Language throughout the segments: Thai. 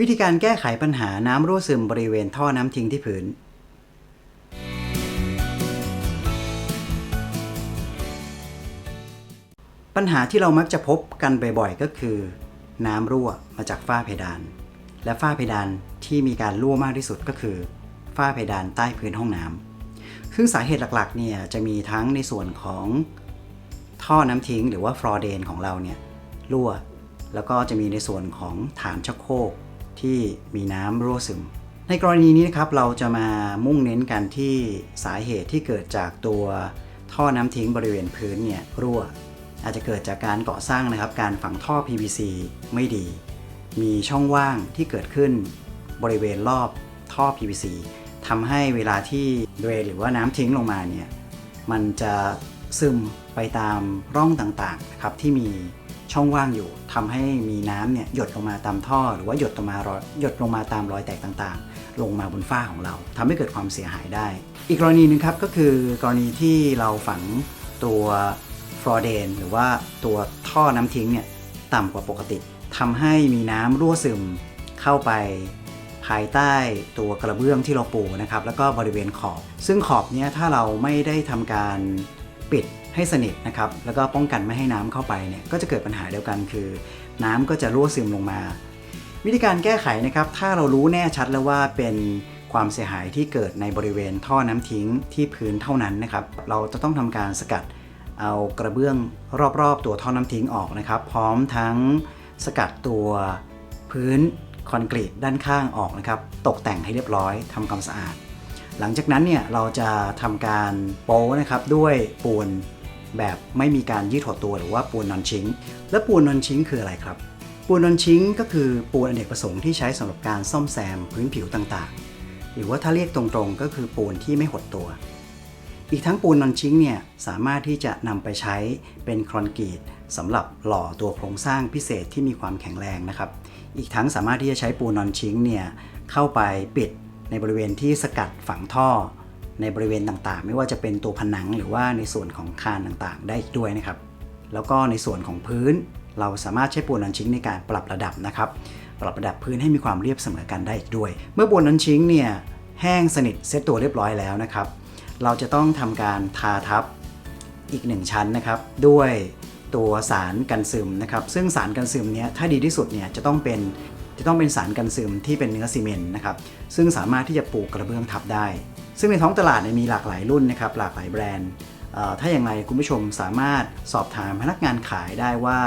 วิธีการแก้ไขปัญหาน้ำรั่วซึมบริเวณท่อน้ำทิ้งที่พื้น ปัญหาที่เรามักจะพบกันบ่อยๆ ก็คือ น้ำรั่วมาจากฝ้าเพดาน และฝ้าเพดานที่มีการรั่วมากที่สุดก็คือ ฝ้าเพดานใต้พื้นห้องน้ำซึ่งสาเหตุหลักๆ เนี่ยจะมีทั้งในส่วนของท่อน้ำทิ้งหรือว่าฟลอเดนของเราเนี่ยรั่วแล้วก็จะมีในส่วนของฐานชักโครก ที่มีน้ำรั่วซึม ในกรณีนี้นะครับเราจะมามุ่งเน้นกันที่สาเหตุที่เกิดจากตัวท่อน้ำทิ้งบริเวณพื้นเนี่ยรั่ว อาจจะเกิดจากการก่อสร้างนะครับ การฝังท่อ PVC ไม่ดี มีช่องว่างที่เกิดขึ้นบริเวณรอบท่อ PVC ทำให้เวลาที่เดรนหรือว่าน้ำทิ้งลงมาเนี่ยมันจะซึมไปตามร่องต่างๆนะครับที่มี ช่องว่างอยู่ทำให้มีน้ำเนี่ยหยดลงมาตามท่อ หรือว่าหยดลงมารอยหยดลงมาตามรอยแตกต่างๆ ลงมาบนฝ้าของเราทำให้เกิดความเสียหายได้ อีกกรณีหนึ่งครับก็คือกรณีที่เราฝังตัวฟลอเดนหรือว่าตัวท่อน้ำทิ้งเนี่ยต่ำกว่าปกติทำให้มีน้ำรั่วซึมเข้าไปภายใต้ตัวกระเบื้องที่เราปูนะครับแล้วก็บริเวณขอบ ซึ่งขอบเนี้ยถ้าเราไม่ได้ทำการปิด ให้สนิทนะครับแล้วก็ป้องกันไม่ให้น้ำเข้าไปเนี่ยก็จะเกิดปัญหาเดียวกันคือ น้ำก็จะรั่วซึมลงมา วิธีการแก้ไขนะครับถ้าเรารู้แน่ชัดแล้วว่าเป็นความเสียหายที่เกิดในบริเวณท่อน้ำทิ้งที่พื้นเท่านั้นนะครับเราจะต้องทำการสกัดเอากระเบื้องรอบๆ ตัวท่อน้ำทิ้งออกนะครับ พร้อมทั้งสกัดตัวพื้นคอนกรีตด้านข้างออกนะครับ ตกแต่งให้เรียบร้อยทำความสะอาด หลังจากนั้นเนี่ยเราจะทำการโป๊นะครับด้วยปูน แบบไม่มีการยืดหดตัวหรือว่าปูนนอนชิงและปูนนอนชิงคืออะไรครับ ปูนนอนชิงก็คือปูนอเนกประสงค์ที่ใช้สำหรับการซ่อมแซมพื้นผิวต่างๆ หรือว่าถ้าเรียกตรงๆ ก็คือปูนที่ไม่หดตัว อีกทั้งปูนนอนชิงเนี่ยสามารถที่จะนำไปใช้เป็นคอนกรีตสำหรับหล่อตัวโครงสร้างพิเศษที่มีความแข็งแรงนะครับ อีกทั้งสามารถที่จะใช้ปูนนอนชิงเนี่ยเข้าไปปิดในบริเวณที่สกัดฝังท่อ ในบริเวณต่างๆ ไม่ว่าจะเป็นตัวผนังหรือว่าในส่วนของคานต่างๆ ได้ด้วยนะครับ แล้วก็ในส่วนของพื้น เราสามารถใช้ปูนนอนชิงในการปรับระดับนะครับ ปรับระดับพื้นให้มีความเรียบเสมอกันได้อีกด้วย เมื่อปูนนอนชิงเนี่ยแห้งสนิทเซตตัวเรียบร้อยแล้วนะครับ เราจะต้องทำการทาทับอีกหนึ่งชั้นนะครับ ด้วยตัวสารกันซึมนะครับ ซึ่งสารกันซึมเนี้ยถ้าดีที่สุดเนี่ยจะต้องเป็นจะต้องเป็นสารกันซึมที่เป็นเนื้อซีเมนต์นะครับ ซึ่งสามารถที่จะปูกระเบื้องทับได้ ซึ่งในท้องตลาดเนี่ยมีหลากหลายรุ่นนะครับหลากหลายแบรนด์ถ้าอย่างไรคุณผู้ชมสามารถสอบถามพนักงานขายได้ว่า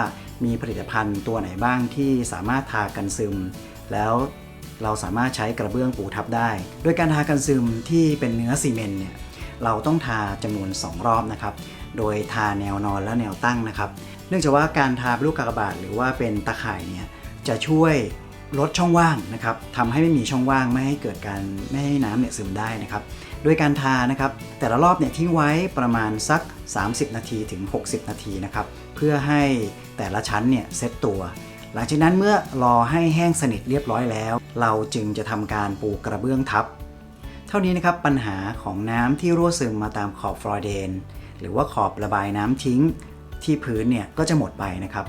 มีผลิตภัณฑ์ตัวไหนบ้างที่สามารถทากันซึม แล้วเราสามารถใช้กระเบื้องปูทับได้ โดยการทากันซึมที่เป็นเนื้อซีเมนต์เนี่ยเราต้องทาจำนวน 2 รอบนะครับ โดยทาแนวนอนและแนวตั้งนะครับ เนื่องจากว่าการทาเป็นลูกกากบาทหรือว่าเป็นตะข่ายเนี่ยจะช่วย ลดช่องว่างนะครับทำให้ไม่มีช่องว่างไม่ให้เกิดการไม่ให้น้ำเนี่ยซึมได้นะครับโดยการทานะครับแต่ละรอบเนี่ยทิ้งไว้ประมาณสัก 30 นาทีถึง 60 นาทีนะครับเพื่อให้แต่ละชั้นเนี่ยเซตตัว หลังจากนั้นเมื่อรอให้แห้งสนิทเรียบร้อยแล้ว เราจึงจะทำการปูกระเบื้องทับ เท่านี้นะครับปัญหาของน้ำที่รั่วซึมมาตามขอบฟลอเดน หรือว่าขอบระบายน้ำทิ้งที่พื้นเนี่ยก็จะหมดไปนะครับ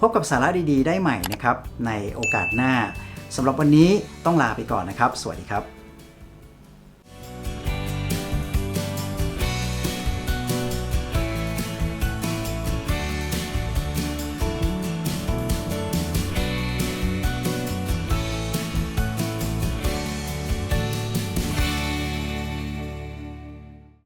พบกับสาระดีๆ ได้ใหม่นะครับในโอกาสหน้าสำหรับวันนี้ต้องลาไปก่อนนะครับ สวัสดีครับ